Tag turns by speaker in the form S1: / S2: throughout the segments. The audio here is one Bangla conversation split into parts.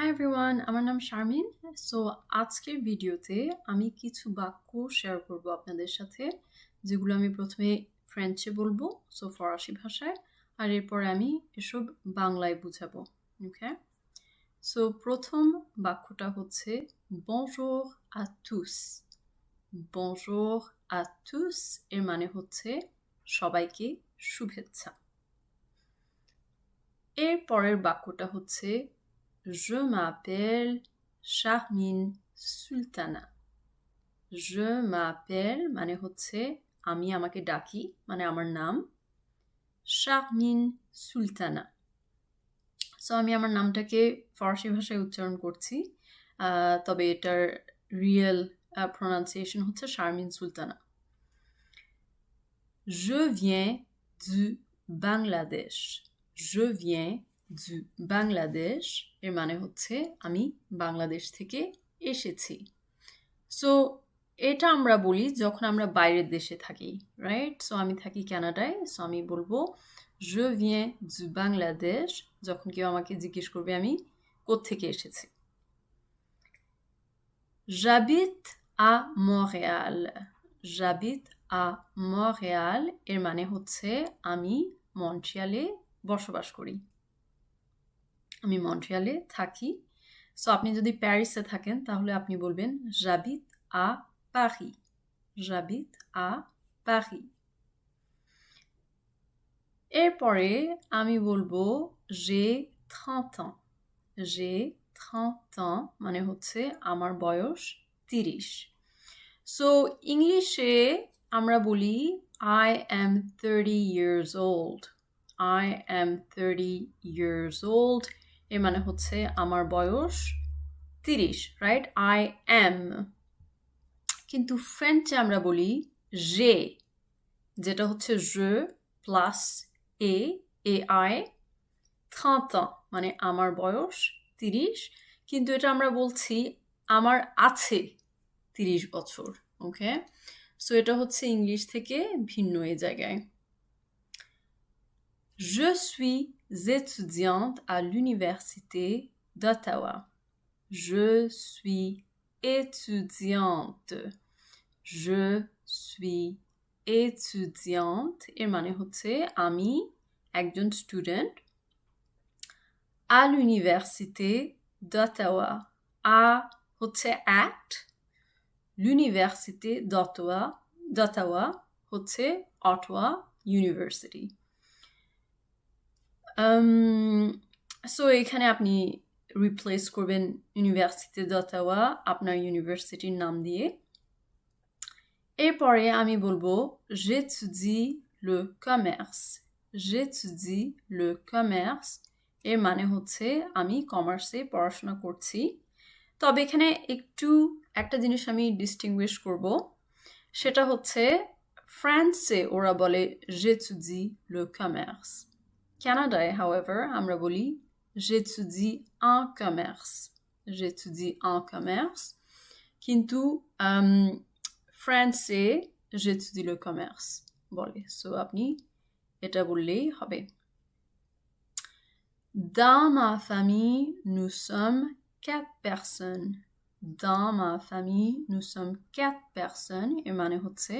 S1: হাই এভরিওয়ান আমার নাম শারমিন। সো আজকের ভিডিওতে আমি কিছু বাক্য শেয়ার করব আপনাদের সাথে, যেগুলো আমি প্রথমে ফ্রেঞ্চে বলব সো ফরাসি ভাষায়, আর এরপরে আমি এসব বাংলায় বুঝাবো ওকে সো প্রথম বাক্যটা হচ্ছে বনজোর আ তুস বনজোর আ তুস এর মানে হচ্ছে, সবাইকে শুভেচ্ছা. এর পরের বাক্যটা হচ্ছে Je m'appelle Charmine Sultana. Je m'appelle মানে হচ্ছে আমি আমাকে ডাকি মানে আমার নাম শারমিন সুলতানা সো আমি আমার নামটাকে ফরাসি ভাষায় উচ্চারণ করছি তবে এটার রিয়েল প্রনাউন্সিয়েশন হচ্ছে Sharmin Sultana Je viens du Bangladesh. Je viens du Bangladesh, এর মানে হচ্ছে আমি বাংলাদেশ থেকে এসেছি। সো এটা আমরা বলি যখন আমরা বাইরের দেশে থাকি রাইট সো আমি থাকি কানাডায় সো আমি বলব, je viens du বাংলাদেশ যখন কেউ আমাকে জিজ্ঞেস করবে, আমি কোত্থেকে এসেছি? J'habite à Montréal. J'habite à Montréal এর মানে হচ্ছে আমি মন্ট্রিয়ালে বসবাস করি। আমি মন্ট্রিয়ালে থাকি। সো আপনি যদি প্যারিসে থাকেন, তাহলে আপনি বলবেন জাবিত আ পারি জাবিত আ পারি এরপরে আমি বলব যে থ্রান্ট যে থ্রান্ট মানে হচ্ছে আমার বয়স তিরিশ। সো ইংলিশে আমরা বলি I am thirty years old I am thirty years old এর মানে হচ্ছে আমার বয়স তিরিশ রাইট আই এম কিন্তু ফ্রেঞ্চে আমরা বলি জে যেটা হচ্ছে জে প্লাস এ এ আই থ্রাঁত মানে আমার বয়স তিরিশ, কিন্তু এটা আমরা বলছি আমার আছে তিরিশ বছর ওকে সো এটা হচ্ছে ইংলিশ থেকে ভিন্ন এই জায়গায়। Je suis étudiante à l'Université d'Ottawa. Je suis étudiante. Je suis étudiante এর মানে হচ্ছে আমি একজন স্টুডেন্ট à l'université d'Ottawa à হচ্ছে at l'université d'Ottawa d'Ottawa হচ্ছে Ottawa University So um, এখানে আপনি রিপ্লেস করবেন ইউনিভার্সিটি দতাওয়া আপনার ইউনিভার্সিটির নাম দিয়ে। এরপরে আমি বলব j'étudie le commerce. J'étudie le commerce. এর মানে হচ্ছে আমি কমার্সে পড়াশোনা করছি। তবে এখানে একটু একটা জিনিস আমি ডিস্টিংগুইশ করব। সেটা হচ্ছে ফ্রান্সে ওরা বলে j'étudie le commerce. Canada, however, আমরা বলি j'étudie en commerce. J'étudie en commerce. কিন্তু ফ্রান্সে j'étudie le commerce বলে সো আপনি এটা বললেই হবে Dans ma famille, nous sommes quatre personnes. Dans ma famille, nous sommes quatre personnes. এর মানে হচ্ছে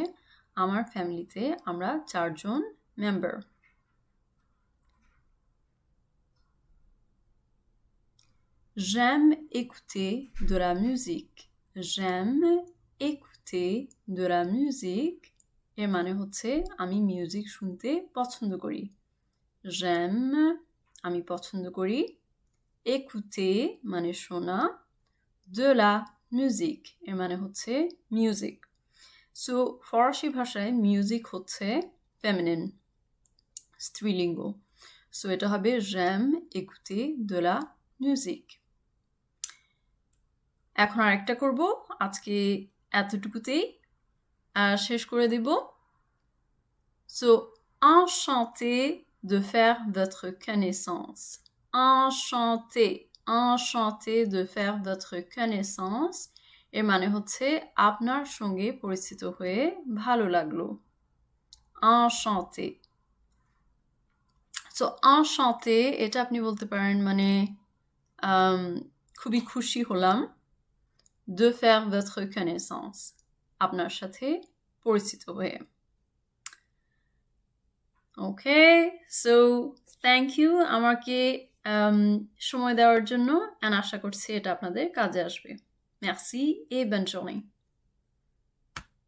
S1: আমার ফ্যামিলিতে আমরা চারজন member J'aime écouter de la musique. J'aime écouter de la musique. এর মানে হচ্ছে আমি মিউজিক শুনতে পছন্দ করি j'aime আমি পছন্দ করি écouter মানে শোনা la musique এর মানে হচ্ছে মিউজিক সো ফরাসি ভাষায় মিউজিক হচ্ছে ফেমিনিন স্ত্রীলিঙ্গ সো এটা হবে écouter de la musique এখন আরেকটা করব আজকে এতটুকুতেই শেষ করে দিব so enchanté de faire votre connaissance enchanté enchanté de faire votre connaissance এর মানে হচ্ছে আপনার সঙ্গে পরিচিত হয়ে ভালো লাগল enchanté সো enchanté এটা আপনি বলতে পারেন মানে খুবই খুশি হলাম de faire votre connaissance. আপনার সাথে পরিচিত হয়ে ওকে সো থ্যাংক ইউ আমাকে um, সময় দেওয়ার জন্য অ্যান্ড আশা করছি এটা আপনাদের কাজে আসবে মেরসি এ bonne journée.